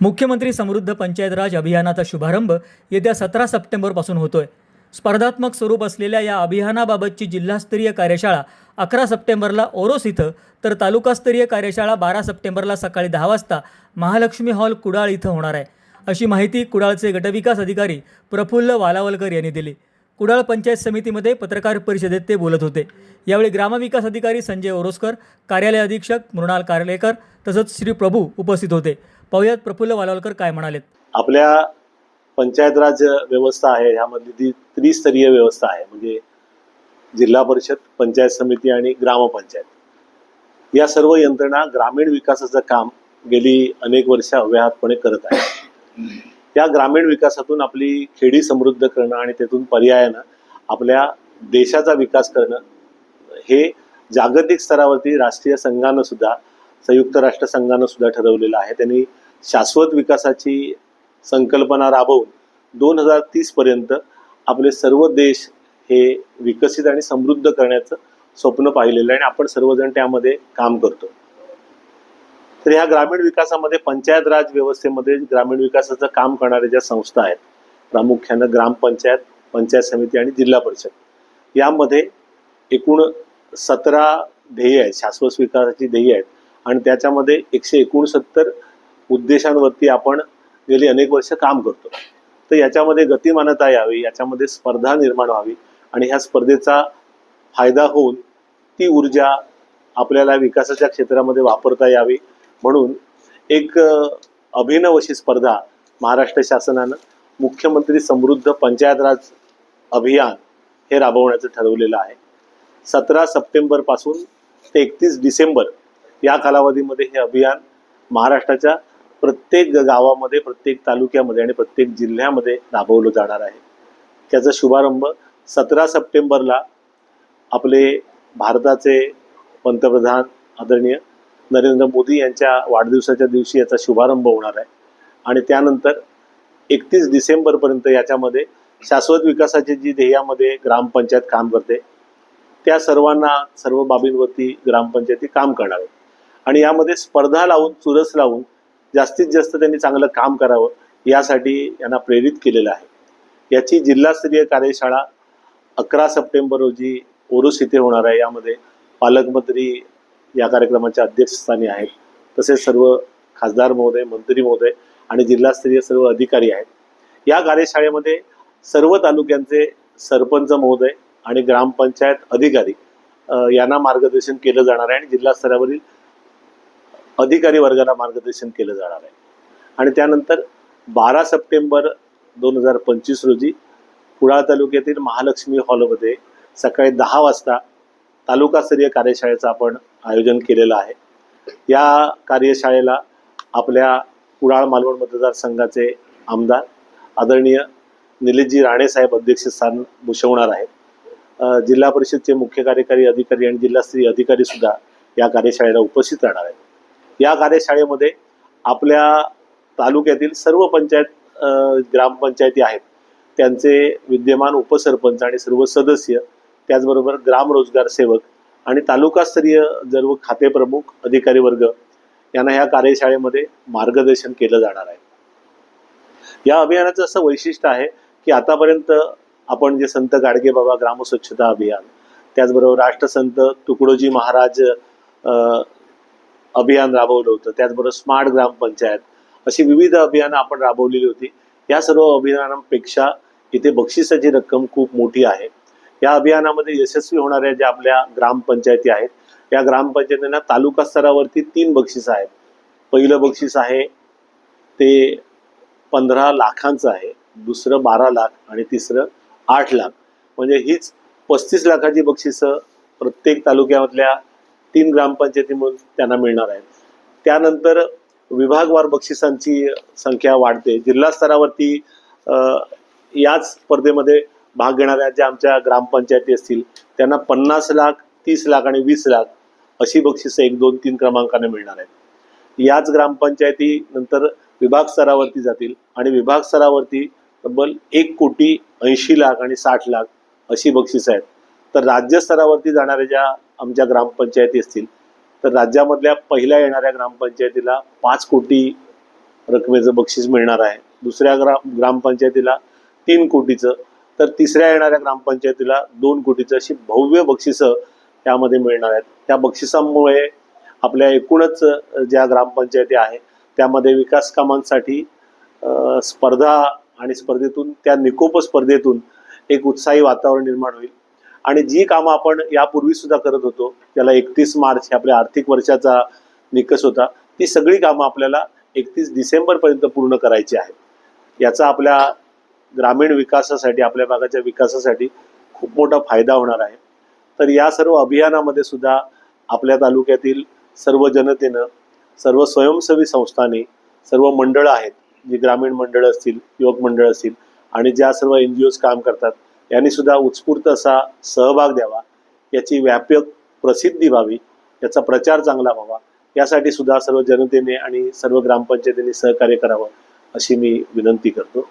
मुख्यमंत्री समृद्ध पंचायत राज अभियानाचा शुभारंभ येत्या सतरा सप्टेंबरपासून होतोय. स्पर्धात्मक स्वरूप असलेल्या या अभियानाबाबतची जिल्हास्तरीय कार्यशाळा अकरा सप्टेंबरला ओरोस इथं तर तालुकास्तरीय कार्यशाळा बारा सप्टेंबरला सकाळी दहा वाजता महालक्ष्मी हॉल कुडाळ इथं होणार आहे. अशी माहिती कुडाळचे गटविकास अधिकारी प्रफुल्ल वालावलकर यांनी दिली. कुडाळ पंचायत समितीमध्ये पत्रकार परिषदेत ते बोलत होते. यावेळी ग्रामविकास अधिकारी संजय ओरोसकर कार्यालय अधीक्षक मृणाल कार्लेकर तसंच श्री प्रभू उपस्थित होते. पाहुयात प्रफुल्ल वालावलकर काय म्हणालेत. आपल्या पंचायत राज व्यवस्था आहे ह्यामधली ती त्रिस्तरीय व्यवस्था आहे म्हणजे जिल्हा परिषद पंचायत समिती आणि ग्रामपंचायत. या सर्व यंत्रणा ग्रामीण विकासाचं काम गेली अनेक वर्ष अव्याहतपणे करत आहे त्या ग्रामीण विकासातून आपली खेडी समृद्ध करणं आणि त्यातून पर्यायानं आपल्या देशाचा विकास करणं हे जागतिक स्तरावरती राष्ट्रीय संघानं सुद्धा संयुक्त राष्ट्र संघानं सुद्धा ठरवलेलं आहे. त्यांनी शाश्वत विकासाची संकल्पना राबवून दोन हजार तीस पर्यंत आपले सर्व देश हे विकसित आणि समृद्ध करण्याचं स्वप्न पाहिलेलं आहे आणि आपण सर्वजण त्यामध्ये काम करतो. तर ह्या ग्रामीण विकासामध्ये पंचायत राज व्यवस्थेमध्ये ग्रामीण विकासाचं काम करणाऱ्या ज्या संस्था आहेत प्रामुख्यानं ग्रामपंचायत पंचायत समिती आणि जिल्हा परिषद यामध्ये एकूण सतरा ध्येय आहेत शाश्वत विकासाची ध्येय आहेत. आणि त्याच्यामध्ये एकशे एकोणसत्तर उद्देशांवरती आपण गेली अनेक वर्ष काम करतो. तर याच्यामध्ये गतिमानता यावी याच्यामध्ये स्पर्धा निर्माण व्हावी आणि ह्या स्पर्धेचा फायदा होऊन ती ऊर्जा आपल्याला विकासाच्या क्षेत्रामध्ये वापरता यावी. म्हणून एक अभिनव अशी स्पर्धा महाराष्ट्र शासनानं मुख्यमंत्री समृद्ध पंचायत राज अभियान हे राबवण्याचं ठरवलेलं आहे. सतरा सप्टेंबरपासून ते एकतीस डिसेंबर या कालावधीमध्ये हे अभियान महाराष्ट्राच्या प्रत्येक गावामध्ये प्रत्येक तालुक्यामध्ये आणि प्रत्येक जिल्ह्यामध्ये राबवलं जाणार आहे. त्याचा शुभारंभ सतरा सप्टेंबरला आपले भारताचे पंतप्रधान आदरणीय नरेंद्र मोदी यांच्या वाढदिवसाच्या दिवशी याचा शुभारंभ होणार आहे. आणि त्यानंतर एकतीस डिसेंबरपर्यंत याच्यामध्ये शाश्वत विकासाची जी ध्येयामध्ये ग्रामपंचायत काम करते त्या सर्वांना सर्व बाबींवरती ग्रामपंचायती काम करणार आहे आणि यामध्ये स्पर्धा लावून चुरस लावून जास्तीत जास्त त्यांनी चांगलं काम करावं यासाठी यांना प्रेरित केलेलं आहे. याची जिल्हास्तरीय कार्यशाळा अकरा सप्टेंबर रोजी ओरुस इथे होणार आहे. यामध्ये पालकमंत्री या कार्यक्रमाच्या अध्यक्षस्थानी आहेत. तसेच सर्व खासदार महोदय मंत्री महोदय आणि जिल्हास्तरीय सर्व अधिकारी आहेत. या कार्यशाळेमध्ये सर्व तालुक्यांचे सरपंच महोदय आणि ग्रामपंचायत अधिकारी यांना मार्गदर्शन केलं जाणार आहे आणि जिल्हा स्तरावरील अधिकारी वर्गाला मार्गदर्शन केलं जाणार आहे. आणि त्यानंतर बारा सप्टेंबर दोन हजार पंचवीस रोजी कुडाळ तालुक्यातील महालक्ष्मी हॉलमध्ये सकाळी दहा वाजता तालुकास्तरीय कार्यशाळेचं आपण आयोजन केलेलं आहे. या कार्यशाळेला आपल्या कुडाळ मालवण मतदारसंघाचे आमदार आदरणीय निलेशजी राणेसाहेब अध्यक्षस्थान भूषवणार आहेत. जिल्हा परिषदचे मुख्य कार्यकारी अधिकारी आणि जिल्हास्तरीय अधिकारी सुद्धा या कार्यशाळेला उपस्थित राहणार आहेत. या कार्यशाळेमध्ये आपल्या तालुक्यातील सर्व पंचायत ग्रामपंचायती आहेत. त्यांचे विद्यमान उपसरपंच आणि सर्व सदस्य त्याचबरोबर ग्रामरोजगार सेवक आणि तालुकास्तरीय सर्व खातेप्रमुख अधिकारी वर्ग यांना ह्या कार्यशाळेमध्ये मार्गदर्शन केलं जाणार आहे. या अभियानाचं असं वैशिष्ट्य आहे की आतापर्यंत आपण जे संत गाडगे बाबा ग्रामस्वच्छता अभियान त्याचबरोबर राष्ट्रसंत तुकडोजी महाराज अभियान राबवलं होतं. त्याचबरोबर स्मार्ट ग्रामपंचायत अशी विविध अभियानं आपण राबवलेली होती. या सर्व अभियानांपेक्षा इथे बक्षिसाची रक्कम खूप मोठी आहे. या अभियानामध्ये यशस्वी होणाऱ्या ज्या आपल्या ग्रामपंचायती आहेत या ग्रामपंचायतींना तालुका स्तरावरती तीन बक्षीस आहेत. पहिलं बक्षीस आहे ते पंधरा लाखांचं आहे दुसरं बारा लाख आणि तिसरं आठ लाख. म्हणजे हीच पस्तीस लाखाची बक्षिसं प्रत्येक तालुक्यामधल्या तीन ग्रामपंचायतीमधून त्यांना मिळणार आहेत. त्यानंतर विभागवार बक्षिसांची संख्या वाढते. जिल्हा स्तरावरती याच स्पर्धेमध्ये भाग घेणाऱ्या ज्या आमच्या ग्रामपंचायती असतील त्यांना पन्नास लाख तीस लाख आणि वीस लाख अशी बक्षिसं एक दोन तीन क्रमांकाने मिळणार आहेत. याच ग्रामपंचायती नंतर विभाग स्तरावरती जातील आणि विभाग स्तरावरती तब्बल एक कोटी ऐंशी लाख आणि साठ लाख अशी बक्षिसं आहेत. तर राज्य स्तरावरती जाणाऱ्या ज्या आमच्या ग्रामपंचायती असतील तर राज्यामधल्या पहिल्या येणाऱ्या ग्रामपंचायतीला पाच कोटी रकमेचं बक्षीस मिळणार आहे. दुसऱ्या ग्राम ग्रामपंचायतीला तीन कोटीचं तर तिसऱ्या येणाऱ्या ग्रामपंचायतीला दोन कोटीचं अशी भव्य बक्षिसं त्यामध्ये मिळणार आहेत. त्या बक्षिसांमुळे आपल्या एकूणच ज्या ग्रामपंचायती आहे त्यामध्ये विकास कामांसाठी स्पर्धा आणि स्पर्धेतून त्या निकोप स्पर्धेतून एक उत्साही वातावरण निर्माण होईल. आणि जी कामं आपण यापूर्वी सुद्धा करत होतो त्याला एकतीस मार्च हे आपल्या आर्थिक वर्षाचा निकष होता ती सगळी कामं आपल्याला एकतीस डिसेंबरपर्यंत पूर्ण करायची आहेत. याचा आपल्या ग्रामीण विकासासाठी आपल्या भागाच्या विकासासाठी खूप मोठा फायदा होणार आहे. तर या सर्व अभियानामध्ये सुद्धा आपल्या तालुक्यातील सर्व जनतेनं सर्व स्वयंसेवी संस्थांनी सर्व मंडळं आहेत जी ग्रामीण मंडळं असतील युवक मंडळ असतील आणि ज्या सर्व एन जी ओज काम करतात यांनी सुद्धा उत्स्फूर्त असा सहभाग द्यावा याची व्यापक प्रसिद्धी व्हावी याचा प्रचार चांगला व्हावा यासाठी सुद्धा सर्व जनतेने आणि सर्व ग्रामपंचायतीने सहकार्य करावं अशी मी विनंती करतो.